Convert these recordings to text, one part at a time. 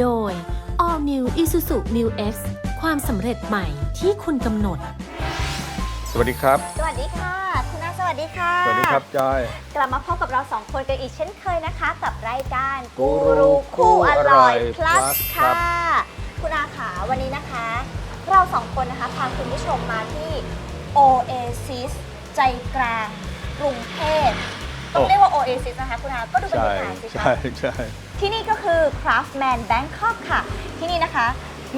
โดย All New Isuzu New X ความสำเร็จใหม่ที่คุณกำหนด สวัสดีครับ สวัสดีค่ะ คุณอาสวัสดีค่ะ สวัสดีครับจอย กลับมาพบกับเราสองคนกันอีกเช่นเคยนะคะ กับรายการกูรูคู่อร่อย plus plus ค่ะ คุณอาขาวันนี้นะคะ เราสองคนนะคะพาคุณผู้ชมมาที่ Oasis ใจกลางกรุงเทพต้องโอ้เรียกว่า Oasis นะคะ คุณอาก็ดูบรรใช่ยากาศสิคะ ใช่ใช่ ที่นี่ก็คือ Craftman Bangkok ค่ะ ที่นี่นะคะ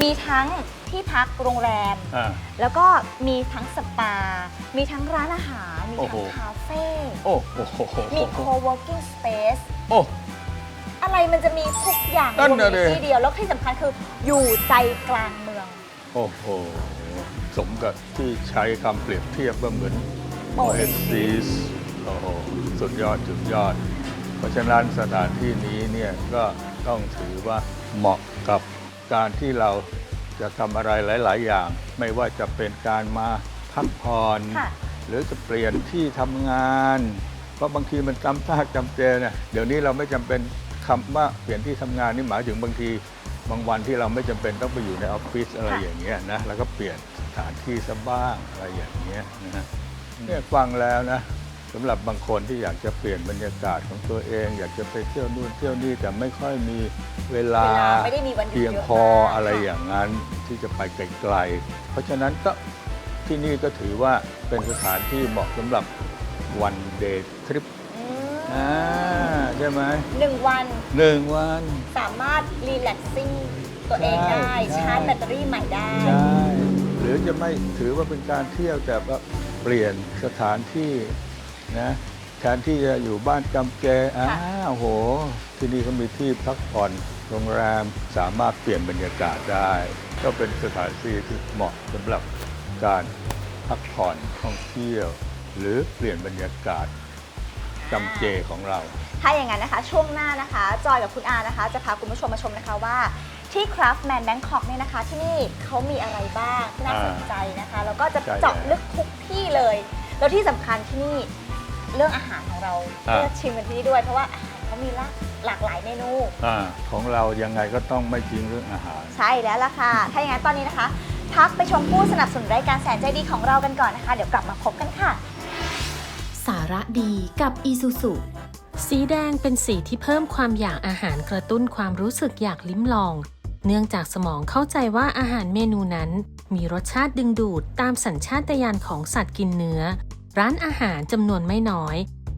มีทั้งที่พักโรงแรม อ่า แล้วก็มีทั้งสปา มีทั้งร้านอาหาร มีโอ้ทั้โหงคาเฟ่ โอ้โหมี co-working space โอ้ อะไรมันจะมีทุกอย่างนั่นรวมน่ะอยู่ดิที่เดียว แล้วที่สำคัญคืออยู่ใจกลางเมือง โอ้โห สมกับที่ใช้คำเปรียบเทียบว่าเหมือน Oasis Oasis โอ้โหสุดยอด สุดยอด เพราะฉะนั้นสถานที่นี้เนี่ยก็ต้องถือว่าเหมาะกับการที่เราจะทำอะไรหลาย ๆ อย่าง ไม่ว่าจะเป็นการมาพักผ่อนค่ะหรือจะเปลี่ยนที่ทำงาน เพราะบางทีมันจำซากจำเจเนี่ยเดี๋ยวนี้เราไม่จำเป็นคำว่าเปลี่ยนที่ทำงานนี่หมายถึงบางที บางวันที่เราไม่จำเป็นต้องไปอยู่ในออฟฟิศอะไรค่ะอย่างเงี้ยนะแล้วก็เปลี่ยนสถานที่ซะบ้างอะไรอย่างเงี้ยนะฮะเนี่ยฟังแล้วนะ สำหรับบางคนที่อยากจะเปลี่ยนบรรยากาศของตัวเอง อยากจะไปเที่ยวนู่นเที่ยวนี่แต่ไม่ค่อยมีเวลาเวลาไม่ได้มีวันหยุดเพียงเยอะพอมาก อะไรค่ะอย่างนั้นที่จะไปไกลๆเพราะฉะนั้นก็ที่นี่ก็ถือว่าเป็นสถานที่เหมาะสำหรับวันเดย์ทริปอืมอ่าใช่ไหมหนึ่งวันหนึ่งวัน สามารถรีแลกซิ่งตัวเองได้ ใช่ ชาร์จแบตเตอรี่ใหม่ได้ ใช่หรือจะไม่ถือว่าเป็นการเที่ยวแต่ว่าเปลี่ยนสถานที่ นะแทนที่จะอยู่บ้านจำแจอ้าวโห ที่นี่เขามีที่พักผ่อนโรงแรมสามารถเปลี่ยนบรรยากาศได้ ก็เป็นสถานที่ที่เหมาะสำหรับการพักผ่อนท่องเที่ยว หรือเปลี่ยนบรรยากาศจำเจของเรา ถ้าอย่างนั้นนะคะ ช่วงหน้านะคะ จอยกับคุณอานะคะ จะพาคุณผู้ชมมาชมนะคะว่าที่ Craftman Bangkok เนี่ยนะคะ ที่นี่เขามีอะไรบ้างที่น่าสนใจนะคะ แล้วก็จะใช่เจาะลึกทุกที่เลย แล้วที่สำคัญที่นี่ เรื่องอาหารของเราอ่า เลือกชิมกันที่นี่ด้วย เพราะว่าอาหารเขามีหลากหลากหลายเมนูอาของเรายังไงก็ต้องไม่ทิ้งเรื่องอาหาร ใช่แล้วล่ะค่ะ ถ้าอย่างนั้นตอนนี้นะคะ พักไปชมผู้สนับสนุนรายการแสนใจดีของเรากันก่อนนะคะ เดี๋ยวกลับมาพบกันค่ะ สาระดีกับ Isuzu สีแดงเป็นสีที่เพิ่มความอยากอาหารกระตุ้นความรู้สึกอยากลิ้มลอง เนื่องจากสมองเข้าใจว่าอาหารเมนูนั้น มีรสชาติดึงดูดตามสัญชาตญาณของสัตว์กินเนื้อ ร้านอาหารจำนวนไม่น้อย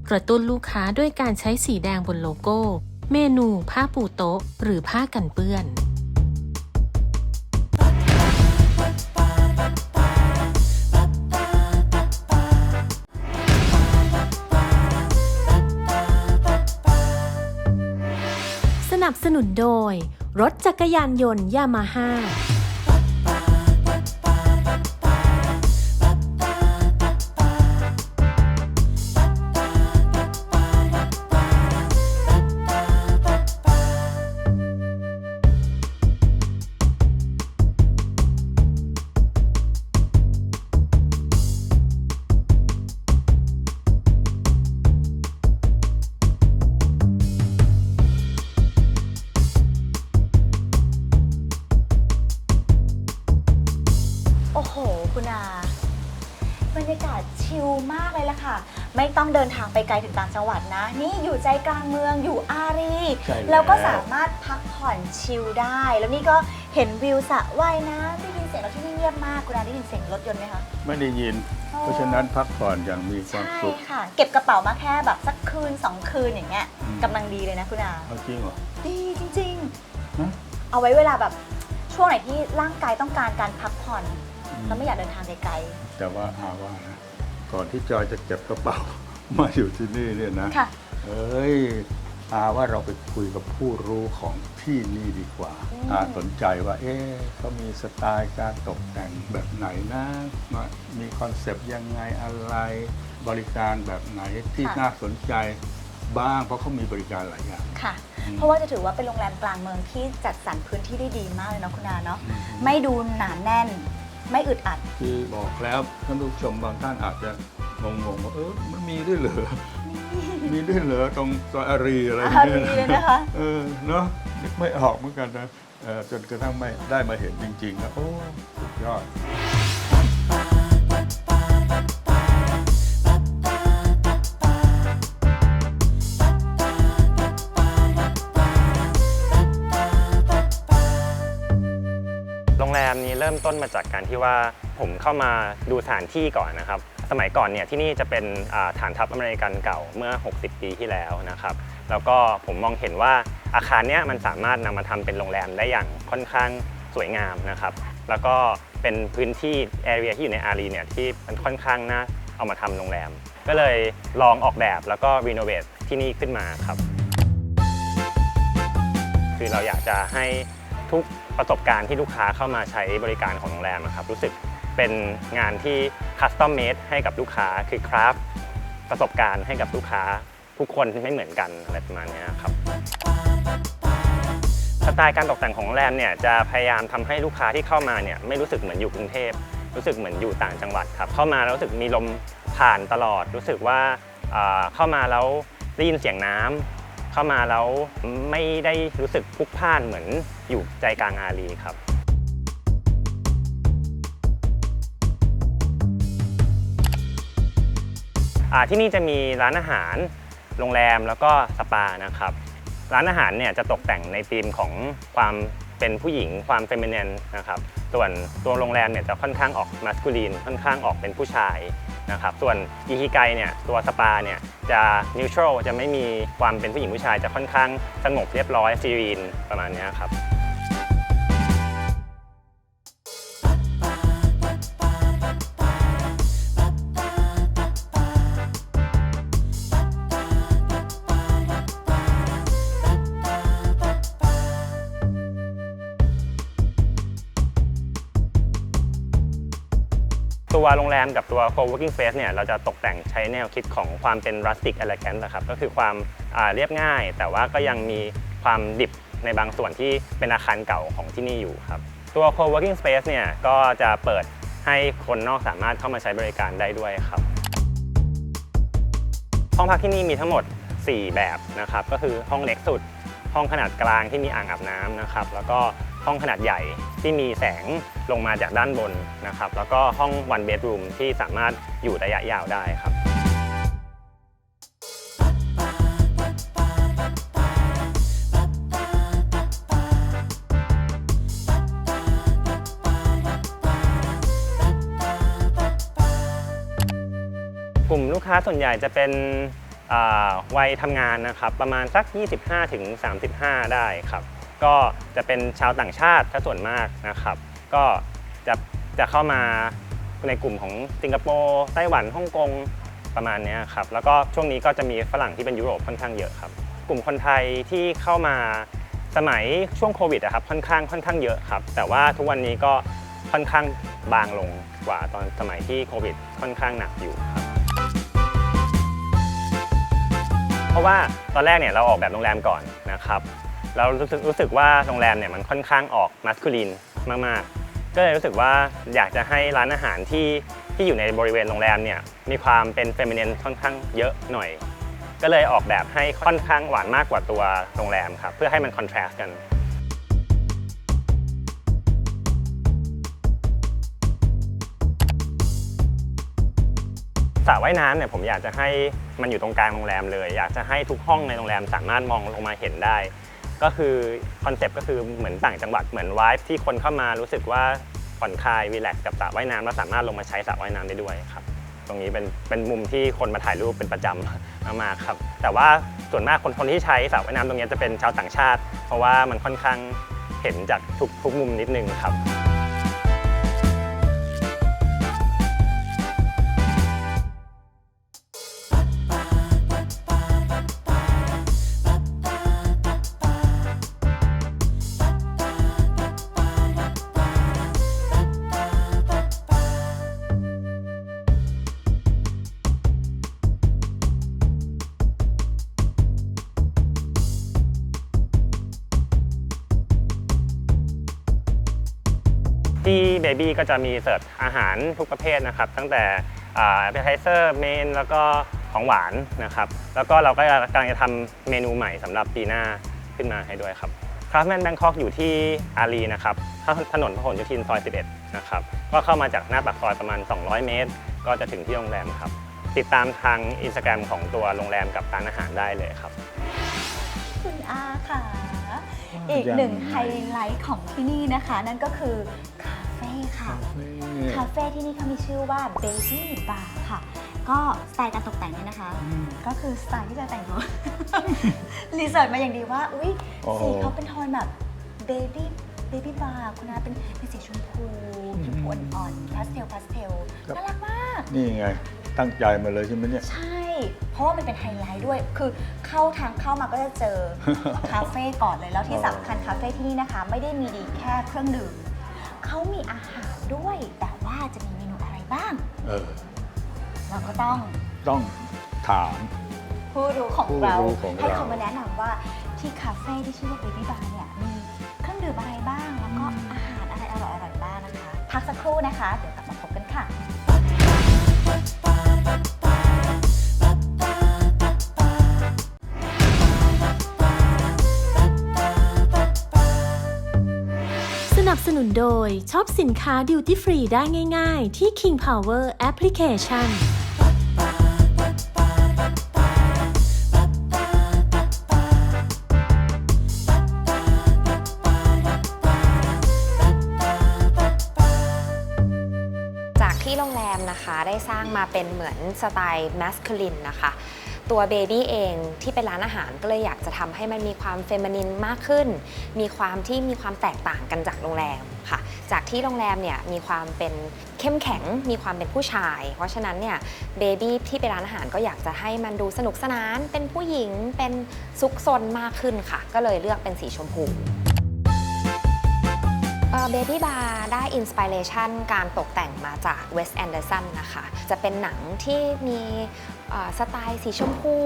กระตุ้นลูกค้าด้วยการใช้สีแดงบนโลโก้ เมนูผ้าปูโต๊ะ หรือผ้ากันเปื้อนสนับสนุนโดย รถจักรยานยนต์ยามาฮ่า ไปไกลถึงต่างจังหวัดนะ นี่อยู่ใจกลางเมืองอยู่อารีใช่แล้ว แล้วก็สามารถพักผ่อนชิลได้ แล้วนี่ก็เห็นวิวสระว่ายน้ำได้ยินเสียงรถที่นี่เงียบมากคุณอาได้ยินเสียงรถยนต์ไหมคะ ไม่ได้ยินเพราะฉะนั้นพักผ่อนอย่างมีความใช่สุข ค่ะ เก็บกระเป๋ามาแค่แบบสักคืนสองคืนอย่างเงี้ยอืม กำลังดีเลยนะคุณอา เอาจริงเหรอ ดีจริงฮะ ๆ เอาไว้เวลาแบบช่วงไหนที่ร่างกายต้องการการพักผ่อนอืมแล้วไม่อยากเดินทางไกลแต่ว่าอาว่านะก่อนที่จอยจะเก็บกระเป๋า มาอยู่ที่นี่เนี่ยนะๆค่ะ เอ้ยอาว่าเราไปคุยกับผู้รู้ของที่นี่ดีกว่าอืม อาสนใจว่า เอ๊ะเขามีสไตล์การตกแต่งแบบไหนนะมามีคอนเซปต์ยังไงอะไร บริการแบบไหนที่น่าสนใจบ้าง เพราะเขามีบริการหลายอย่าง ค่ะ อืม เพราะว่าจะถือว่าเป็นโรงแรมกลางเมืองที่จัดสรรพื้นที่ได้ดีมากเลยเนาะคุณอาเนาะอืมไม่ดูหนาแน่น ไม่อึดอัด คือบอกแล้วท่านผู้ชมบางท่านอาจจะ งงๆว่าเออมันมีด้วยเหรอ มีด้วยเหรอตรงซอยอารีอะไรอารีนี่เลยนะคะ เออเนาะนึกไม่ออกเหมือนกันนะเออจนกระทั่งไม่ได้มาเห็นจริงๆนะโอ้สุดยอด โรงแรมนี้เริ่มต้นมาจากการที่ว่าผมเข้ามาดูสถานที่ก่อนนะครับ สมัยก่อนเนี่ยที่นี่จะเป็นฐานทัพอเมริกันเก่าเมื่อ 60 ปีที่แล้วนะครับ แล้วก็ผมมองเห็นว่าอาคารเนี้ยมันสามารถนำมาทำเป็นโรงแรมได้อย่างค่อนข้างสวยงามนะครับ แล้วก็เป็นพื้นที่แอเรียที่อยู่ในอารีเนี่ยที่มันค่อนข้างน่าเอามาทำโรงแรม ก็เลยลองออกแบบแล้วก็รีโนเวทที่นี่ขึ้นมาครับ คือเราอยากจะให้ทุกประสบการณ์ที่ลูกค้าเข้ามาใช้บริการของโรงแรมนะครับรู้สึก เป็นงานที่คัสตอมเมดให้กับลูกค้าคือคราฟประสบการณ์ให้กับลูกค้าทุกคนไม่เหมือนกันอะไรประมาณนี้ครับสไตล์การตกแต่งของโรงแรมเนี่ยจะพยายามทำให้ลูกค้าที่เข้ามาเนี่ยไม่รู้สึกเหมือนอยู่กรุงเทพรู้สึกเหมือนอยู่ต่างจังหวัดครับเข้ามาแล้วรู้สึกมีลมผ่านตลอด รู้สึกว่าเข้ามาแล้วได้ยินเสียงน้ำเข้ามาแล้วไม่ได้รู้สึกพลุกพล่านเหมือนอยู่ใจกลางอารีครับ ที่นี่จะมีร้านอาหาร โรงแรมแล้วก็สปานะครับ ร้านอาหารเนี่ยจะตกแต่งในธีมของความเป็นผู้หญิงความเฟมินีนนะครับ ส่วนตัวโรงแรมเนี่ยจะค่อนข้างออกมัสคูลีนค่อนข้างออกเป็นผู้ชายนะครับ ส่วนอีฮิไกเนี่ยตัวสปาเนี่ยจะนิวทรัลจะไม่มีความเป็นผู้หญิงผู้ชาย จะค่อนข้างสงบเรียบร้อยซีรีนประมาณนี้ครับ โรงแรมกับตัว co-working space เนี่ยเราจะตกแต่งใช้แนวคิดของความเป็น rustic elegant นะครับก็คือความเรียบง่าย แต่ว่าก็ยังมีความดิบในบางส่วนที่เป็นอาคารเก่าของที่นี่อยู่ครับตัว co-working space เนี่ยก็จะเปิดให้คนนอกสามารถเข้ามาใช้บริการได้ด้วยครับห้องพักที่นี่มีทั้งหมด 4 แบบนะครับก็คือห้องเล็กสุด ห้องขนาดกลางที่มีอ่างอาบน้ำนะครับแล้วก็ ห้องขนาดใหญ่ที่มีแสงลงมาจากด้านบนนะครับ แล้วก็ห้อง one bedroom ที่สามารถอยู่ระยะยาวได้ครับกลุ่มลูกค้าส่วนใหญ่จะเป็นวัยทำงานนะครับ ประมาณสัก 25ถึง35 ได้ครับ ก็จะเป็นชาวต่างชาติถ้าส่วนมากนะครับ ก็จะจะเข้ามาในกลุ่มของสิงคโปร์ไต้หวันฮ่องกงประมาณนี้ครับแล้วก็ช่วงนี้ก็จะมีฝรั่งที่เป็นยุโรปค่อนข้างเยอะครับ กลุ่มคนไทยที่เข้ามาสมัยช่วงโควิดอะครับค่อนข้างค่อนข้างเยอะครับ แต่ว่าทุกวันนี้ก็ค่อนข้างบางลงกว่าตอนสมัยที่โควิดค่อนข้างหนักอยู่ครับเพราะว่าตอนแรกเนี่ยเราออกแบบโรงแรมก่อนนะครับ เรารู้สึกรู้สึกว่าโรงแรมเนี่ยมันค่อนข้างออกมัสคูลินมากๆ ก็เลยรู้สึกว่าอยากจะให้ร้านอาหารที่ที่อยู่ในบริเวณโรงแรมเนี่ยมีความเป็นเฟมินีนค่อนข้างเยอะหน่อย ก็เลยออกแบบให้ค่อนข้างหวานมากกว่าตัวโรงแรมครับเพื่อให้มันคอนทราสต์กันสระว่ายน้ำเนี่ยผมอยากจะให้มันอยู่ตรงกลางโรงแรมเลย อยากจะให้ทุกห้องในโรงแรมสามารถมองลงมาเห็นได้ ก็คือคอนเซปต์ก็คือเหมือนต่างจังหวัดเหมือนวายที่คนเข้ามารู้สึกว่าผ่อนคลายวีแลกซ์กับสระว่ายน้ำแล้วสามารถลงมาใช้สระว่ายน้ำได้ด้วยครับ ตรงนี้เป็นเป็นมุมที่คนมาถ่ายรูปเป็นประจำมากๆครับ แต่ว่าส่วนมากคนคนที่ใช้สระว่ายน้ำตรงนี้จะเป็นชาวต่างชาติ เพราะว่ามันค่อนข้างเห็นจากทุกทุกมุมนิดนึงครับ ที่เบบี้ก็จะมีเสิร์ฟอาหารทุกประเภทนะครับ ตั้งแต่แอปเปอร์ไทเซอร์เมนแล้วก็ของหวานนะครับ แล้วก็เราก็กำลังจะทำเมนูใหม่สำหรับปีหน้าขึ้นมาให้ด้วยครับคราฟแมนแบงคอกอยู่ที่อารีนะครับถนนพหลโยธินซอย 11 นะครับ ก็เข้ามาจากหน้าปากซอยประมาณ 200 เมตร ก็จะถึงที่โรงแรมครับ ติดตามทางอินสตาแกรมของตัวโรงแรมกับร้านอาหารได้เลยครับ คุณอาค่ะ อีกหนึ่งไฮไลท์ของที่นี่นะคะ นั่นก็คือคาเฟ่ค่ะ คาเฟ่ที่นี่เขามีชื่อว่า Baby Bar ค่ะ ก็สไตล์การตกแต่งเนี่ยนะคะก็คือสไตล์ที่จะแต่งตัว รีเสิร์ชมาอย่างดีว่า อุ้ยโอ้โหสีเขาเป็นโทนแบบ Baby Baby Bar คุณอาเป็นเป็นสีชมพูชมพูอ่อนๆพาสเทลพาสเทลน่ารักมาก นี่ไง ตั้งใจมาเลยใช่ไหมเนี่ย ใช่ เพราะว่ามันเป็นไฮไลท์ด้วย คือเข้าทางเข้ามาก็จะเจอ คาเฟ่ก่อนเลย แล้วที่สำคัญคาเฟ่ที่นี่นะคะ ไม่ได้มีดีแค่เครื่องดื่ม เขามีอาหารด้วย แต่ว่าจะมีเมนูอะไรบ้าง เออ เราก็ต้องต้องถาม ผู้รู้ของผู้เรารู้ของเราให้เขามาแนะนำว่าที่คาเฟ่ที่ชื่อว่า Baby Bar เนี่ยมีเครื่องดื่มอะไรบ้าง แล้วก็อาหารอะไรอร่อยๆบ้างนะคะ พักสักครู่นะคะ เดี๋ยวกลับมาพบกันค่ะ บสนุนโดยช็อปสินค้าดิวตี้ฟรีได้ง่าย ๆ ที่ King Power Application จากที่โรงแรมนะคะได้สร้างมาเป็นเหมือนสไตล์แมสคูลินนะคะ ตัวเบบี้เองที่เป็นร้านอาหารก็เลยอยากจะทำให้มันมีความเฟมินินมากขึ้น มีความที่มีความแตกต่างกันจากโรงแรมค่ะ จากที่โรงแรมเนี่ยมีความเป็นเข้มแข็ง มีความเป็นผู้ชาย เพราะฉะนั้นเนี่ยเบบี้ที่เป็นร้านอาหารก็อยากจะให้มันดูสนุกสนาน เป็นผู้หญิงเป็นซุกซนมากขึ้นค่ะ ก็เลยเลือกเป็นสีชมพู เบบี้บาร์ได้อินสปิเรชันการตกแต่งมาจากเวส a อนเดอร์สันนะคะ จะเป็นหนังที่มีสไตล์สีชมพู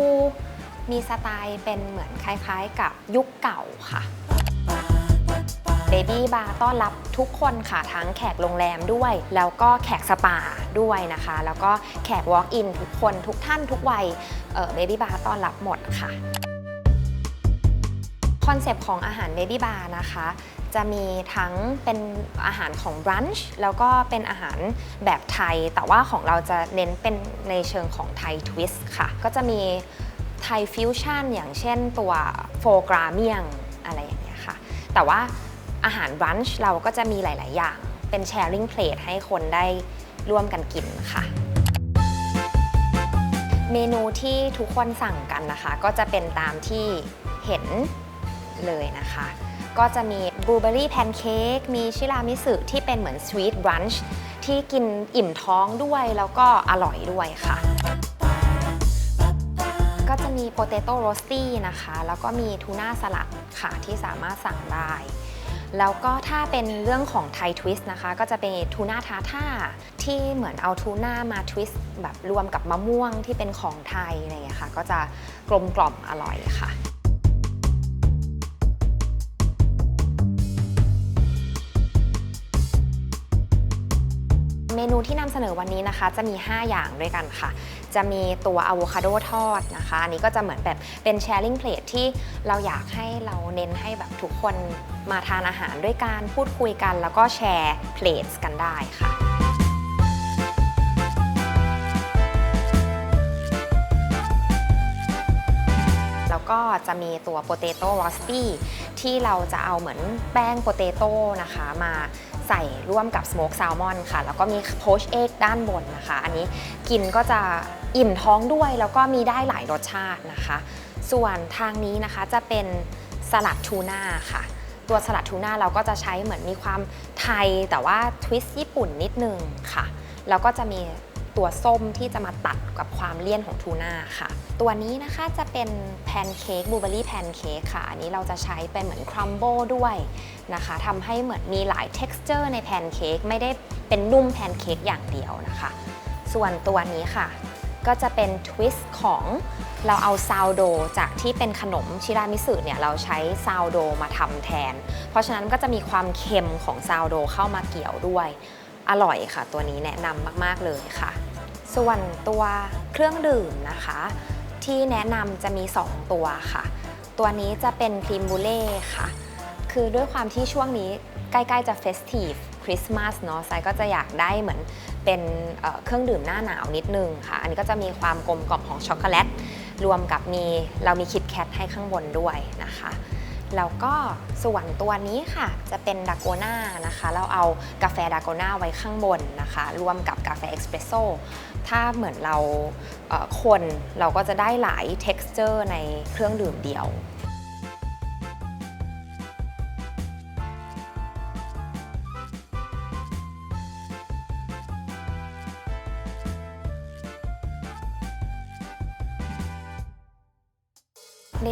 มีสไตล์เป็นเหมือนคล้ายๆกับยุคเก่าค่ะเบบี้บาร์ต้อนรับทุกคนค่ะ ทั้งแขกโรงแรมด้วย แล้วก็แขกสปาด้วยนะคะ แล้วก็แขก Walk-in ทุกคนทุกท่านทุกวัยเบบี้บาร์ต้อนรับหมดค่ะคอนเซปต์ของอาหารเบบี้บาร์นะคะ จะมีทั้งเป็นอาหารของบรันช์แล้วก็เป็นอาหารแบบไทย แต่ว่าของเราจะเน้นเป็นในเชิงของไทยทวิสต์ค่ะ ก็จะมีไทยฟิวชั่นอย่างเช่นตัวโฟกราเมียงอะไรอย่างเงี้ยค่ะ แต่ว่าอาหารบรันช์เราก็จะมีหลาย ๆ อย่าง เป็นแชร์ i ิงเพลทให้คนได้ร่วมกันกินค่ะ เมนูที่ทุกคนสั่งกันนะคะ ก็จะเป็นตามที่เห็นเลยนะคะ ก็จะมีบลูเบอรี่แพนเค้กมีชิรามิสึที่เป็นเหมือนสวีทบรันช์ที่กินอิ่มท้องด้วยแล้วก็อร่อยด้วยค่ะ ก็จะมีโปเตโต้โรสตี้นะคะ แล้วก็มีทูน่าสลัดค่ะที่สามารถสั่งได้แล้วก็ถ้าเป็นเรื่องของไทยทวิสต์นะคะ ก็จะเป็นทูน่าทาท่าที่เหมือนเอาทูน่ามาทวิสต์แบบรวมกับมะม่วงที่เป็นของไทยอะไรอย่างเงี้ยค่ะ ก็จะกลมกล่อมอร่อยค่ะ ที่นำเสนอวันนี้นะคะ จะมี 5 อย่างด้วยกันค่ะ จะมีตัวอะโวคาโดทอดนะคะ อันนี้ก็จะเหมือนแบบเป็นแชร์ลิงเพลทที่เราอยากให้เราเน้นให้แบบทุกคนมาทานอาหารด้วยกันพูดคุยกัน แล้วก็แชร์เพลทกันได้ค่ะแล้วก็จะมีตัวโปเตโต้โรสตี้ที่เราจะเอาเหมือนแป้งโปเตโต้นะคะมา ใส่ร่วมกับสโมกแซลมอนค่ะ แล้วก็มีโพชเอกด้านบนนะคะ อันนี้กินก็จะอิ่มท้องด้วย แล้วก็มีได้หลายรสชาตินะคะ ส่วนทางนี้นะคะจะเป็นสลัดทูน่าค่ะ ตัวสลัดทูน่าเราก็จะใช้เหมือนมีความไทยแต่ว่าทวิสต์ญี่ปุ่นนิดนึงค่ะ แล้วก็จะมี ตัวส้มที่จะมาตัดกับความเลี่ยนของทูน่าค่ะ ตัวนี้นะคะจะเป็นแพนเค้กบลูเบอรี่แพนเค้กค่ะ อันนี้เราจะใช้เป็นเหมือนครัมโบด้วยนะคะทำให้เหมือนมีหลาย t e x t อร์ในแพนเค้กไม่ได้เป็นนุ่มแพนเค้กอย่างเดียวนะคะ ส่วนตัวนี้ค่ะ ก็จะเป็นทวิสต์ของเราเอาซาวโดจากที่เป็นขนมชิรามิสึเนี่ยเราใช้ซาวโดมาทำแทน เพราะฉะนั้นก็จะมีความเค็มของซาวโดเข้ามาเกี่ยวด้วย อร่อยค่ะ ตัวนี้แนะนำมากๆเลยค่ะ ส่วนตัวเครื่องดื่มนะคะ ที่แนะนำจะมี 2 ตัวค่ะ ตัวนี้จะเป็นครีมบูเล่ค่ะ คือด้วยความที่ช่วงนี้ใกล้ๆจะเฟสทีฟคริสต์มาสเนาะไซก็จะอยากได้เหมือนเป็นเเครื่องดื่มหน้าหนาวนิดนึงค่ะ อันนี้ก็จะมีความกลมกล่อมของช็อกโกแลตรวมกับมีเรามีคิดแคทให้ข้างบนด้วยนะคะ แล้วก็ส่วนตัวนี้ค่ะ จะเป็นดาโกน่านะคะ เราเอากาแฟดาโกน่าไว้ข้างบนนะคะ รวมกับกาแฟเอสเปรสโซ่ถ้าเหมือนเราคนเราก็จะได้หลาย t e x t อร์ในเครื่องดื่มเดียว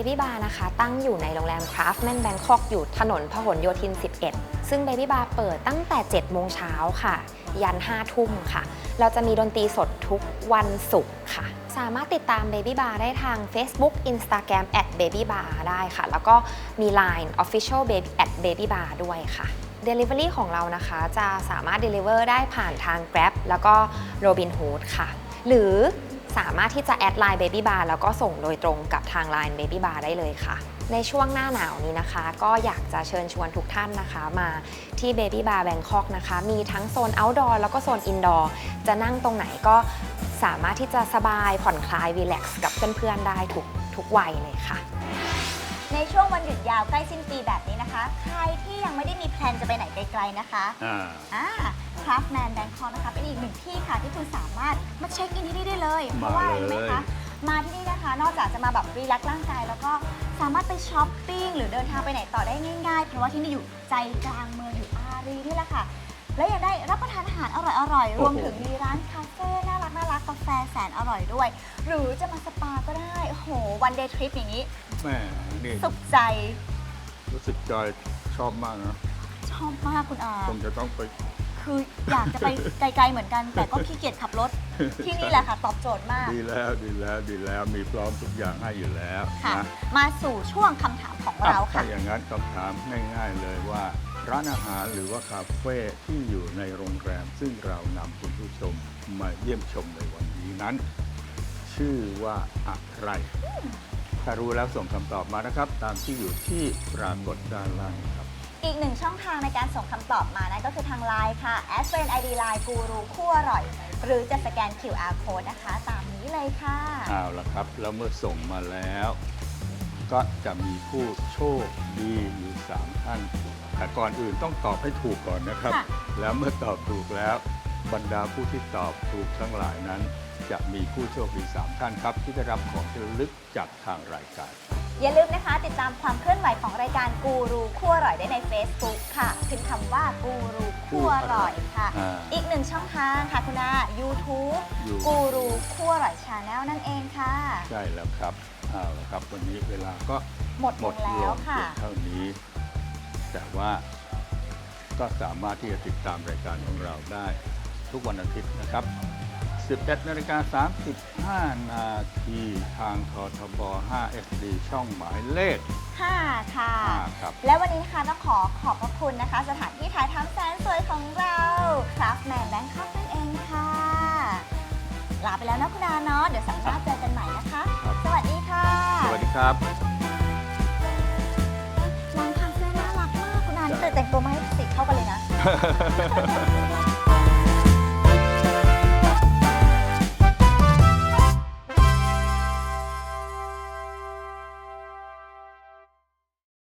เบบี้บาร์นะคะ ตั้งอยู่ในโรงแรม Craftman Bangkok อยู่ถนนพหลโยธิน 11 ซึ่งเบบี้บาร์เปิดตั้งแต่ 7 โมงเช้าค่ะ ยัน 5 ทุ่มค่ะ เราจะมีดนตรีสดทุกวันศุกร์ค่ะ สามารถติดตาม Baby Bar ได้ทาง Facebook Instagram at Baby Bar ได้ค่ะ แล้วก็มี Line Official Baby at Baby Bar ด้วยค่ะ Delivery ของเรานะคะจะสามารถ Deliver ได้ผ่านทาง Grab แล้วก็ Robinhood ค่ะ หรือ สามารถที่จะแอดไลน์ Baby Bar แล้วก็ส่งโดยตรงกับทางไลน์ Baby Bar ได้เลยค่ะ ในช่วงหน้าหนาวนี้นะคะ ก็อยากจะเชิญชวนทุกท่านนะคะมาที่ Baby Bar Bangkok นะคะ มีทั้งโซน Outdoor แล้วก็โซน Indoor จะนั่งตรงไหนก็สามารถที่จะสบายผ่อนคลายรีแลกซ์กับเพื่อนๆได้ทุกทุกวัยเลยค่ะ ช่วงวันหยุดยาวใกล้สิ้นปีแบบนี้นะคะ ใครที่ยังไม่ได้มีแพลนจะไปไหนไกลๆนะคะอ่าอ่า Craftman Bangkok นะคะเป็นอีกหนึ่งที่ค่ะที่คุณสามารถมาเช็คอินที่นี่ได้เลย เพราะว่าอะไรรู้ไหมคะ มาที่นี่นะคะ นอกจากจะมาแบบรีแลกซ์ร่างกาย แล้วก็สามารถไปช้อปปิ้งหรือเดินทางไปไหนต่อได้ง่ายๆ เพราะว่าที่นี่อยู่ใจกลางเมืองอยู่อารีนี่แหละค่ะ และยังได้รับประทานอาหารอร่อยๆ รวมถึงมีร้านคาเฟ่น่ารักน่ารักกาแฟแสนอร่อยด้วย หรือจะมาสปาก็ได้ โอ้โห วันเดย์ทริปอย่างนี้ แม่นี่สุขใจ รู้สึกจอยชอบมากนะชอบมากคุณอา คงจะต้องไป คืออยากจะไปไกล ๆ เหมือนกัน แต่ก็ขี้เกียจขับรถ ที่นี่แหละค่ะ ตอบโจทย์มาก ดีแล้วดีแล้วดีแล้วมีพร้อมทุกอย่างให้อยู่แล้วค่ะ นะมาสู่ช่วงคำถามของเราอะค่ะถ้าอย่างนั้นคำถามง่าย ๆ เลยว่า ร้านอาหารหรือว่าคาเฟ่ที่อยู่ในโรงแรม ซึ่งเรานำคุณผู้ชมมาเยี่ยมชมในวันนี้นั้น ชื่อว่าอะไร ถ้ารู้แล้วส่งคำตอบมานะครับ ตามที่อยู่ที่ปรากฏด้านล่างครับ อีกหนึ่งช่องทางในการส่งคำตอบมานั่นก็คือทางไลน์ค่ะแอดเฟรนไอดีไลน์กูรูคู่อร่อย หรือจะสแกน QR code นะคะ ตามนี้เลยค่ะเอาละครับ แล้วเมื่อส่งมาแล้ว ก็จะมีผู้โชคดีอยู่สามท่านแต่ก่อนอื่นต้องตอบให้ถูกก่อนนะครับค่ะแล้วเมื่อตอบถูกแล้ว บรรดาผู้ที่ตอบถูกทั้งหลายนั้น จะมีผู้โชคดีสามท่านครับ ที่ได้รับของที่ระลึกจากทางรายการ อย่าลืมนะคะ ติดตามความเคลื่อนไหวของรายการกูรูคู่อร่อยได้ใน Facebook ค่ะพิมพ์คำว่ากูรูคู่อร่อยค่ะ อ่าอีกหนึ่งช่องทางค่ะคุณอา YouTube อยู่กูรูคู่อร่อยชาแนลนั่นเองค่ะ ใช่แล้วครับเอาละครับ วันนี้เวลาก็หมดหมลดงแล้ลวงค่ะ เพียงเท่านี้ แต่ว่าก็สามารถที่จะติดตามรายการของเราได้ ทุกวันอาทิตย์นะครับ 11นาฬิกา35 นาทีทางททบ5 FD ช่องหมายเลข 5 ค่ะ 5 ครับ และวันนี้นะคะต้องขอขอบพระคุณนะคะ สถานที่ถ่ายทำแสนสวยของเรา Craftman Bangkok นั่นเองค่ะ ลาไปแล้วนะคุณอาเนาะเดี๋ยวสัปดาห์หน้าเจอกันใหม่นะคะ ครับ สวัสดีค่ะสวัสดีครับร้านคาเฟ่น่ารักมากคุณอานี่แต่แต่งตัวมาให้สีเข้ากันเลยนะ